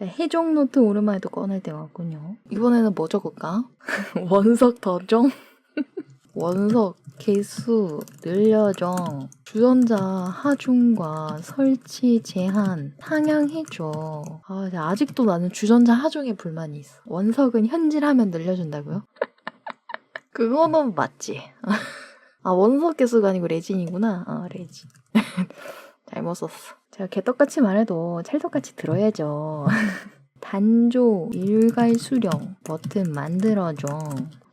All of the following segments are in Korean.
자, 해적 노트 오랜만에 또 꺼낼 때가 왔군요. 이번에는 뭐 적을까? 원석 더정? 원석 개수 늘려정 주전자 하중과 설치 제한 상향해줘. 아, 아직도 나는 주전자 하중에 불만이 있어. 원석은 현질하면 늘려준다고요? 그거는 맞지. 아 원석 개수가 아니고 레진이구나. 아 레진. 잘못 썼어. 제가 개떡같이 말해도 찰떡같이 들어야죠. 단조 일괄 수령 버튼 만들어줘.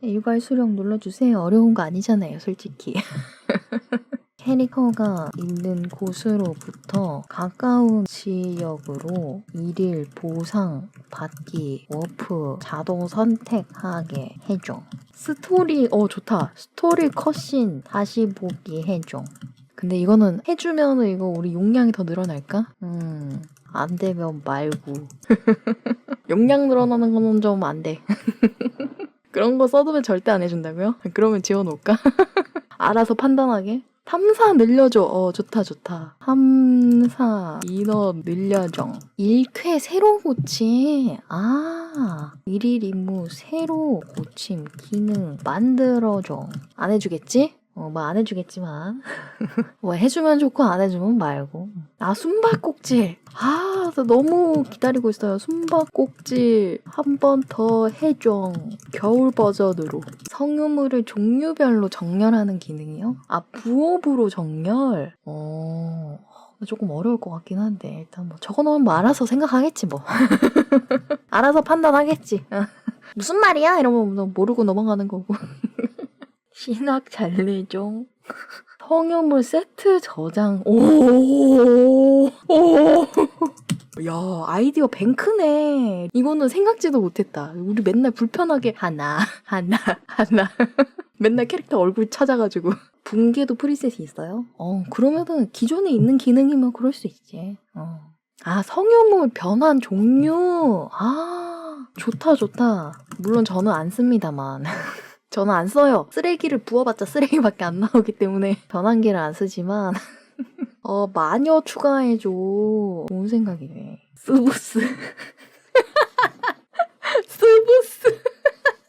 일괄 수령 눌러주세요. 어려운 거 아니잖아요, 솔직히. 캐리커가 있는 곳으로부터 가까운 지역으로 일일 보상 받기 워프 자동 선택하게 해줘. 스토리 어 좋다. 스토리 컷신 다시 보기 해줘. 근데 이거는 해주면 은 이거 우리 용량이 더 늘어날까? 음. 안 되면 말고. 용량 늘어나는 거는 좀 안 돼. 그런 거 써두면 절대 안 해준다고요? 그러면 지워놓을까? 알아서 판단하게? 탐사 늘려줘. 어, 좋다, 좋다. 탐사 인원 늘려줘. 1쾌 새로 고침. 아, 일일 임무 새로 고침 기능 만들어줘. 안 해주겠지? 어, 뭐안 해주겠지만. 뭐 해주면 좋고 안 해주면 말고. 아, 숨바꼭질. 아, 나 너무 기다리고 있어요. 숨바꼭질 한 번 더 해줘. 겨울 버전으로. 성유물을 종류별로 정렬하는 기능이요? 아, 부업으로 정렬? 어, 조금 어려울 것 같긴 한데, 일단 뭐 적어놓으면 뭐 알아서 생각하겠지, 뭐. 알아서 판단하겠지. 무슨 말이야? 이러면 뭐 모르고 넘어가는 거고. 신학 잘내종. 성유물 세트 저장. 오, 오. 야, 아이디어 뱅크네. 이거는 생각지도 못했다. 우리 맨날 불편하게 하나, 하나, 하나. 맨날 캐릭터 얼굴 찾아가지고. 붕괴도 프리셋이 있어요? 어, 그러면은 기존에 있는 기능이면 그럴 수 있지. 어. 아, 성유물 변환 종류. 아, 좋다, 좋다. 물론 저는 안 씁니다만. 저는 안 써요. 쓰레기를 부어봤자 쓰레기밖에 안 나오기 때문에 변환기를 안 쓰지만 어 마녀 추가해줘. 좋은 생각이네. 스부스. 스부스.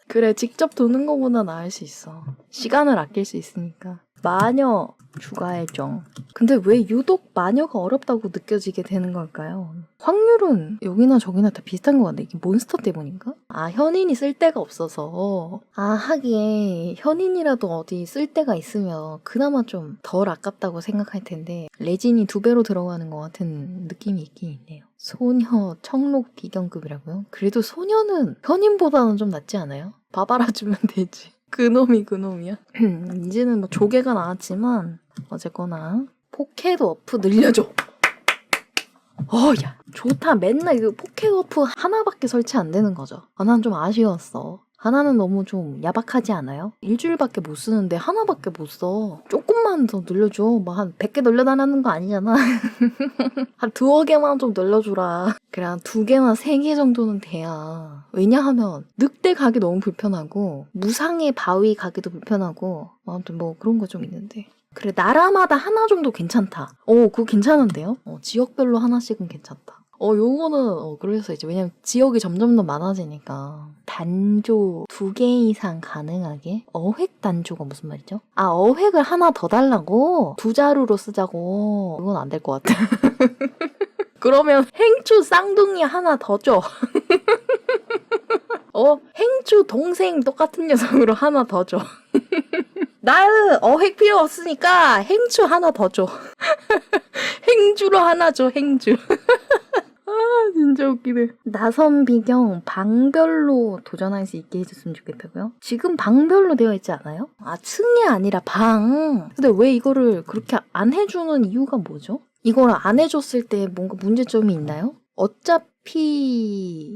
그래 직접 도는 거보다 나을 수 있어. 시간을 아낄 수 있으니까. 마녀 추가해줘. 근데 왜 유독 마녀가 어렵다고 느껴지게 되는 걸까요? 확률은 여기나 저기나 다 비슷한 것 같은데 이게 몬스터 때문인가? 아 현인이 쓸 데가 없어서 아 하기에 현인이라도 어디 쓸 데가 있으면 그나마 좀 덜 아깝다고 생각할 텐데 레진이 두 배로 들어가는 것 같은 느낌이 있긴 있네요. 소녀 청록 비경급이라고요? 그래도 소녀는 현인보다는 좀 낫지 않아요? 바바라 주면 되지. 그놈이 그놈이야. 이제는 뭐 조개가 나왔지만 어쨌거나 포켓 어프 늘려줘. 어야 좋다. 맨날 이거 포켓 어프 하나밖에 설치 안 되는 거죠. 아, 난 좀 아쉬웠어. 하나는 너무 좀 야박하지 않아요? 일주일밖에 못 쓰는데 하나밖에 못 써. 조금만 더 늘려줘. 뭐한 100개 늘려달라는 거 아니잖아. 한 두어 개만 좀 늘려주라. 그래, 한두 개나 세 개 정도는 돼야. 왜냐하면 늑대 가기 너무 불편하고 무상의 바위 가기도 불편하고 아무튼 뭐 그런 거 좀 있는데. 그래, 나라마다 하나 정도 괜찮다. 어, 그거 괜찮은데요? 어, 지역별로 하나씩은 괜찮다. 어, 요거는, 어, 그래서 이제, 왜냐면 지역이 점점 더 많아지니까. 단조 두 개 이상 가능하게? 어획 단조가 무슨 말이죠? 아, 어획을 하나 더 달라고? 두 자루로 쓰자고. 이건 안 될 것 같아. 그러면 행추 쌍둥이 하나 더 줘. 어, 행추 동생 똑같은 녀석으로 하나 더 줘. 나는 어획 필요 없으니까 행추 하나 더 줘. 행주로 하나 줘, 행주. 아, 진짜 웃기네. 나선 비경 방별로 도전할 수 있게 해줬으면 좋겠다고요? 지금 방별로 되어 있지 않아요? 아, 층이 아니라 방. 근데 왜 이거를 그렇게 안 해주는 이유가 뭐죠? 이걸 안 해줬을 때 뭔가 문제점이 있나요? 어차피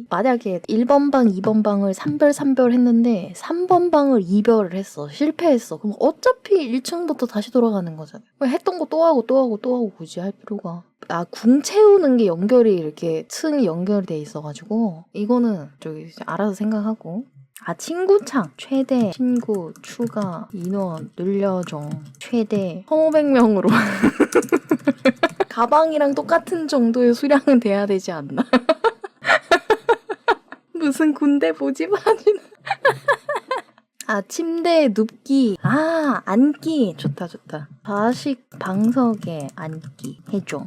만약에 1번 방, 2번 방을 3별, 3별 했는데 3번 방을 2별을 했어. 실패했어. 그럼 어차피 1층부터 다시 돌아가는 거잖아요. 왜 했던 거 또 하고 또 하고 또 하고 굳이 할 필요가. 아, 궁 채우는 게 연결이 이렇게 층이 연결돼 있어가지고 이거는 저기 알아서 생각하고 아 친구창 최대 친구 추가 인원 늘려줘 최대 1,500명으로 가방이랑 똑같은 정도의 수량은 돼야 되지 않나? 무슨 군대 마지는. 아 침대에 눕기. 아 앉기. 좋다 좋다. 좌식 방석에 앉기. 해줘.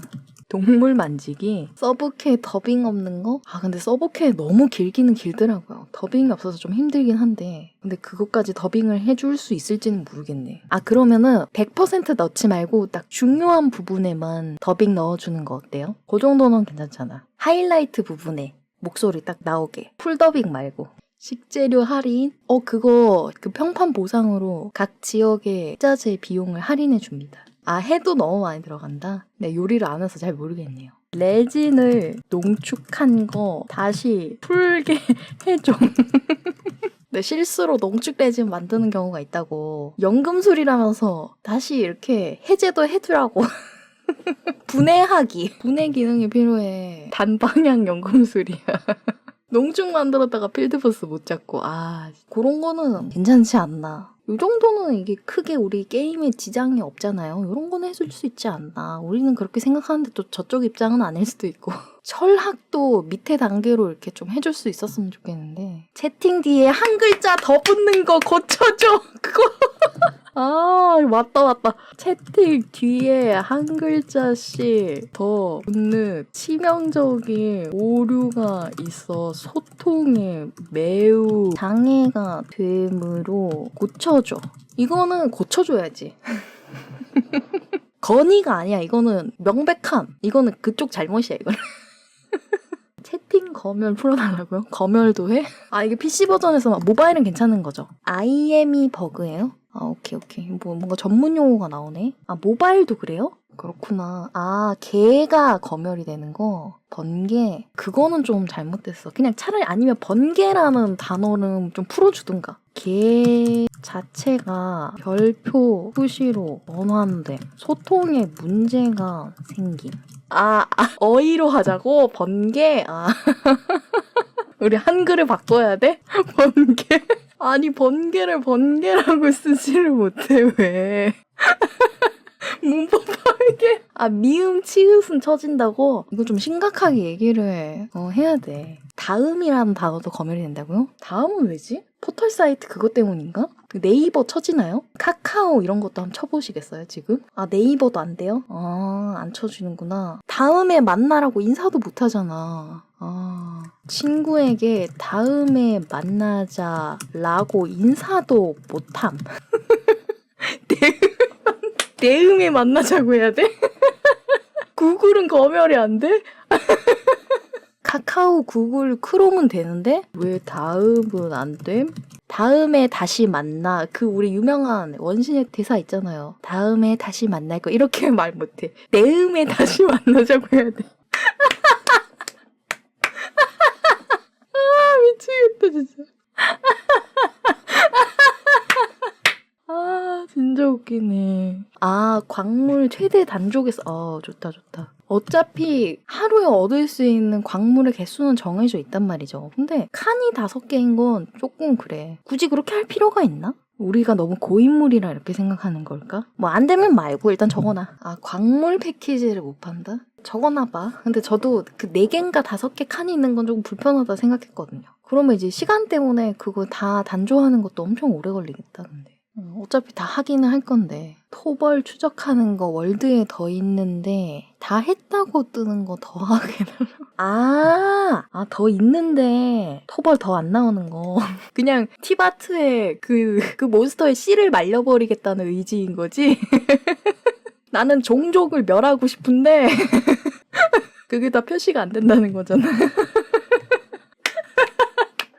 동물 만지기. 서브캐 더빙 없는 거? 아 근데 서브캐 너무 길기는 길더라고요. 더빙이 없어서 좀 힘들긴 한데. 근데 그것까지 더빙을 해줄 수 있을지는 모르겠네. 아 그러면은 100% 넣지 말고 딱 중요한 부분에만 더빙 넣어주는 거 어때요? 그 정도는 괜찮잖아. 하이라이트 부분에 목소리 딱 나오게. 풀더빙 말고. 식재료 할인? 어, 그거 그 평판 보상으로 각 지역의 식자재 비용을 할인해 줍니다. 아, 해도 너무 많이 들어간다? 네, 요리를 안 해서 잘 모르겠네요. 레진을 농축한 거 다시 풀게 해줘. 네, 실수로 농축 레진 만드는 경우가 있다고. 연금술이라면서 다시 이렇게 해제도 해두라고. 분해하기. 분해 기능이 필요해. 단방향 연금술이야. 농축 만들었다가 필드버스 못 잡고 아 그런 거는 괜찮지 않나 이 정도는 이게 크게 우리 게임에 지장이 없잖아요. 이런 거는 해줄 수 있지 않나. 우리는 그렇게 생각하는데 또 저쪽 입장은 아닐 수도 있고. 철학도 밑에 단계로 이렇게 좀 해줄 수 있었으면 좋겠는데. 채팅 뒤에 한 글자 더 붙는 거 고쳐줘. 그거 아 맞다 맞다 채팅 뒤에 한 글자씩 더 붙는 치명적인 오류가 있어 소통에 매우 장애가 되므로 고쳐줘 이거는 고쳐줘야지 건의가 아니야 이거는 명백한 이거는 그쪽 잘못이야 이거는 채팅 검열 풀어달라고요? 검열도 해? 아 이게 PC 버전에서 막 모바일은 괜찮은 거죠? IM이 버그예요? 아 오케이 오케이 뭐 뭔가 전문 용어가 나오네. 아 모바일도 그래요? 그렇구나. 아 개가 검열이 되는 거 번개 그거는 좀 잘못됐어. 그냥 차라리 아니면 번개라는 단어는 좀 풀어주든가. 개 자체가 별표 수시로 원환됨 소통에 문제가 생김. 아, 아 어휘로 하자고 번개. 아 우리 한글을 바꿔야 돼? 번개. 아니 번개를 번개라고 쓰지를 못해 왜? 문법하게 아 미음 치읓은 쳐진다고 이거 좀 심각하게 얘기를 어, 해야 돼. 다음이라는 단어도 검열이 된다고요? 다음은 왜지? 포털 사이트 그것 때문인가? 그 네이버 쳐지나요? 카카오 이런 것도 한번 쳐보시겠어요 지금? 아 네이버도 안 돼요? 아 안 쳐주는구나. 다음에 만나라고 인사도 못 하잖아. 아 친구에게 다음에 만나자라고 인사도 못함. 내음에 만나자고 해야 돼? 구글은 검열이 안 돼? 카카오, 구글, 크롬은 되는데 왜 다음은 안 됨? 다음에 다시 만나 그 우리 유명한 원신의 대사 있잖아요. 다음에 다시 만날 거 이렇게 말 못해. 내음에 다시 만나자고 해야 돼. 아 미치겠다 진짜. 아, 진짜 웃기네. 아, 광물 최대 단족에서, 어, 좋다, 좋다. 어차피 하루에 얻을 수 있는 광물의 개수는 정해져 있단 말이죠. 근데 칸이 다섯 개인 건 조금 그래. 굳이 그렇게 할 필요가 있나? 우리가 너무 고인물이라 이렇게 생각하는 걸까? 뭐 안 되면 말고 일단 적어놔. 아, 광물 패키지를 못 판다? 적어놔봐. 근데 저도 그네 개인가 다섯 개 칸이 있는 건 조금 불편하다 생각했거든요. 그러면 이제 시간 때문에 그거 다 단조하는 것도 엄청 오래 걸리겠다, 근데. 어, 어차피 다 하기는 할 건데 토벌 추적하는 거 월드에 더 있는데 다 했다고 뜨는 거 더 하게 아, 아, 더 있는데 토벌 더 안 나오는 거. 그냥 티바트의 그, 그 몬스터의 씨를 말려버리겠다는 의지인 거지? 나는 종족을 멸하고 싶은데 그게 다 표시가 안 된다는 거잖아.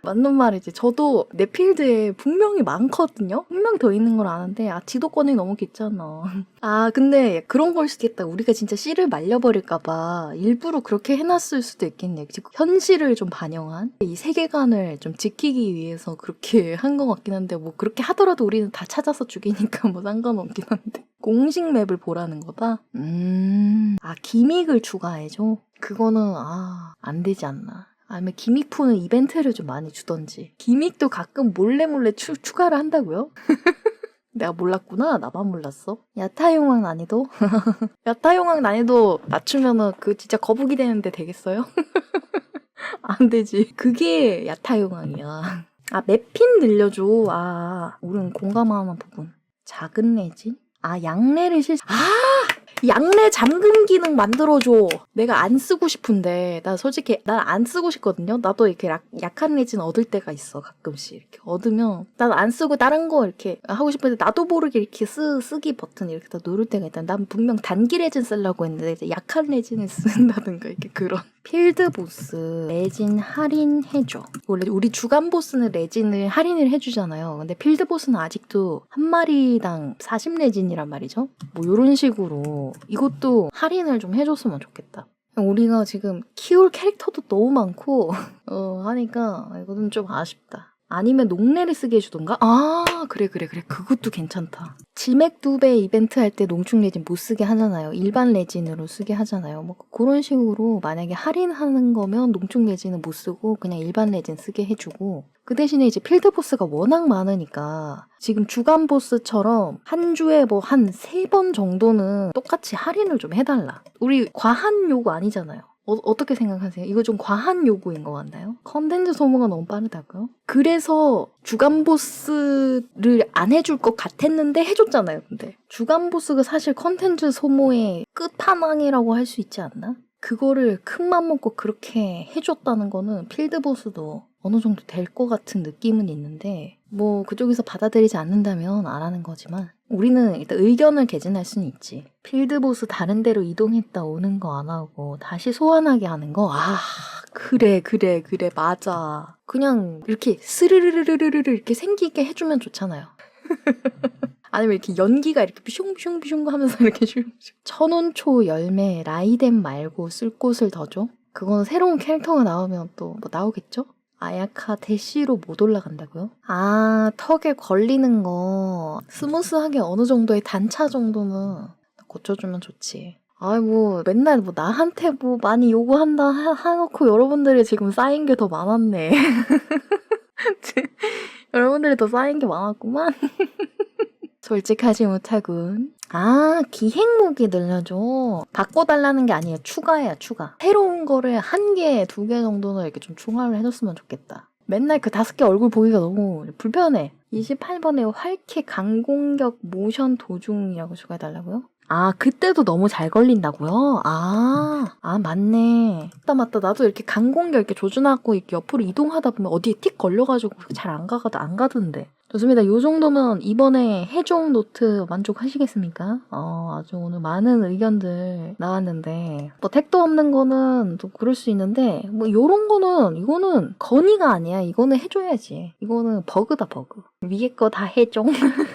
맞는 말이지. 저도 내 필드에 분명히 많거든요. 분명 더 있는 걸 아는데 아 지도권이 너무 깊잖아. 아 근데 그런 걸 수도 있겠다. 우리가 진짜 씨를 말려버릴까봐 일부러 그렇게 해놨을 수도 있겠네. 지금 현실을 좀 반영한 이 세계관을 좀 지키기 위해서 그렇게 한 것 같긴 한데 뭐 그렇게 하더라도 우리는 다 찾아서 죽이니까 뭐 상관없긴 한데 공식 맵을 보라는 거다. 음, 아 기믹을 추가해줘. 그거는 아 안 되지 않나. 아니면 기믹 푸는 이벤트를 좀 많이 주던지. 기믹도 가끔 몰래 몰래 추, 추가를 한다고요? 내가 몰랐구나. 나만 몰랐어. 야타용왕 난이도? 야타용왕 난이도 낮추면은 그 진짜 거북이 되는데 되겠어요? 안 되지. 그게 야타용왕이야. 아, 맵핀 늘려줘. 아, 우린 공감하는 부분. 작은 레진? 아, 양레를 실, 아! 양레 잠금 기능 만들어줘. 내가 안 쓰고 싶은데, 나 솔직히, 난 안 쓰고 싶거든요? 나도 이렇게 약, 약한 레진 얻을 때가 있어, 가끔씩. 이렇게 얻으면, 난 안 쓰고 다른 거 이렇게 하고 싶은데, 나도 모르게 이렇게 쓰, 쓰기 버튼 이렇게 다 누를 때가 있다. 난 분명 단기 레진 쓰려고 했는데, 이제 약한 레진을 쓴다든가, 이렇게 그런. 필드 보스 레진 할인 해줘. 원래 우리 주간 보스는 레진을 할인을 해주잖아요. 근데 필드 보스는 아직도 한 마리당 40 레진이란 말이죠. 뭐 이런 식으로 이것도 할인을 좀 해줬으면 좋겠다. 우리가 지금 키울 캐릭터도 너무 많고 어, 하니까 이거는 좀 아쉽다. 아니면 농래를 쓰게 해주던가? 아 그래 그래 그래 그것도 괜찮다. 지맥 두배 이벤트 할 때 농축 레진 못 쓰게 하잖아요. 일반 레진으로 쓰게 하잖아요. 뭐 그런 식으로 만약에 할인하는 거면 농축 레진은 못 쓰고 그냥 일반 레진 쓰게 해주고 그 대신에 이제 필드 보스가 워낙 많으니까 지금 주간 보스처럼 한 주에 뭐 한 세 번 정도는 똑같이 할인을 좀 해달라. 우리 과한 요구 아니잖아요. 어, 떻게 생각하세요? 이거 좀 과한 요구인 것 같나요? 컨텐츠 소모가 너무 빠르다고요? 그래서 주간 보스를 안 해줄 것 같았는데 해줬잖아요, 근데. 주간 보스가 사실 컨텐츠 소모의 끝판왕이라고 할 수 있지 않나? 그거를 큰 맘 먹고 그렇게 해줬다는 거는 필드 보스도 어느 정도 될 것 같은 느낌은 있는데, 뭐 그쪽에서 받아들이지 않는다면 안 하는 거지만, 우리는 일단 의견을 개진할 수는 있지. 필드 보스 다른 데로 이동했다 오는 거 안 하고 다시 소환하게 하는 거? 아, 그래, 그래, 그래, 맞아. 그냥 이렇게 스르르르르르 이렇게 생기게 해주면 좋잖아요. 아니면 이렇게 연기가 이렇게 삐숑삐숑삐숑 하면서 이렇게. 천원초 열매 라이덴 말고 쓸 곳을 더 줘? 그건 새로운 캐릭터가 나오면 또 뭐 나오겠죠? 아야카 대시로 못 올라간다고요? 아, 턱에 걸리는 거 스무스하게 어느 정도의 단차 정도는 고쳐주면 좋지. 아이 뭐 맨날 뭐 나한테 뭐 많이 요구한다 하, 하놓고 여러분들이 지금 쌓인 게 더 많았네. 여러분들이 더 쌓인 게 많았구만. 솔직하지 못하군. 아, 기행무기 늘려줘. 바꿔달라는 게 아니에요. 추가야, 추가. 새로운 거를 한 개, 두 개 정도는 이렇게 좀 중화를 해줬으면 좋겠다. 맨날 그 다섯 개 얼굴 보기가 너무 불편해. 28번에 활캐 강공격 모션 도중이라고 추가해달라고요? 아, 그때도 너무 잘 걸린다고요? 아, 아, 맞네. 맞다, 맞다. 나도 이렇게 강공격 이렇게 조준하고 이렇게 옆으로 이동하다 보면 어디에 틱 걸려가지고 잘 안 가가, 안 가던데. 좋습니다. 요 정도면 이번에 해종 노트 만족하시겠습니까? 어, 아주 오늘 많은 의견들 나왔는데, 뭐 택도 없는 거는 또 그럴 수 있는데, 뭐 요런 거는, 이거는 건의가 아니야. 이거는 해줘야지. 이거는 버그다, 버그. 위에 거 다 해종.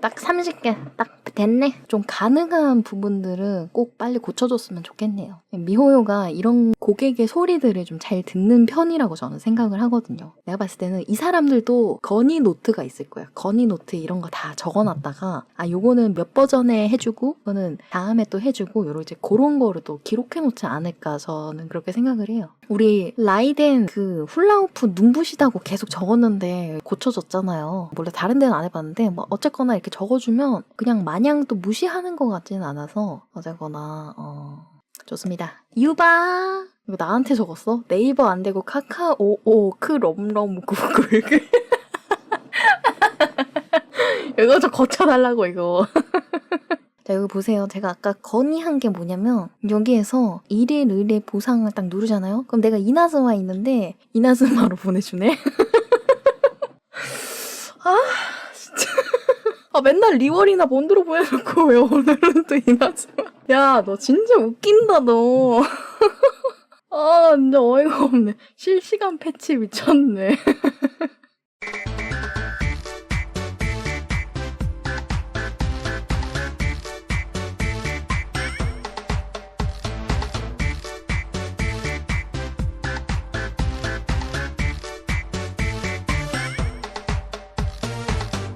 딱 30개 딱 됐네. 좀 가능한 부분들은 꼭 빨리 고쳐줬으면 좋겠네요. 미호요가 이런 고객의 소리들을 좀 잘 듣는 편이라고 저는 생각을 하거든요. 내가 봤을 때는 이 사람들도 건의 노트가 있을 거야. 건의 노트 이런 거 다 적어놨다가 아 요거는 몇 버전에 해주고 이거는 다음에 또 해주고 요런 이제 그런 거를 또 기록해놓지 않을까 저는 그렇게 생각을 해요. 우리 라이덴 그 훌라후프 눈부시다고 계속 적었는데 고쳐졌잖아요. 원래 다른 데는 안 해봤는데 뭐 어쨌거나 이렇게 적어주면 그냥 마냥 또 무시하는 것 같지는 않아서 어쨌거나 어 좋습니다. 유바 이거 나한테 적었어? 네이버 안 되고 카카오 오 크럼럼 구글 이거 좀 고쳐달라고 이거. 자, 여기 보세요. 제가 아까 건의한 게 뭐냐면, 여기에서 일일 의뢰 보상을 딱 누르잖아요? 그럼 내가 이나즈마 있는데, 이나즈마로 보내주네? 아, 진짜. 아, 맨날 리월이나 몬드로 보내놓고, 왜 오늘은 또 이나즈마. 야, 너 진짜 웃긴다, 너. 아, 진짜 어이가 없네. 실시간 패치 미쳤네.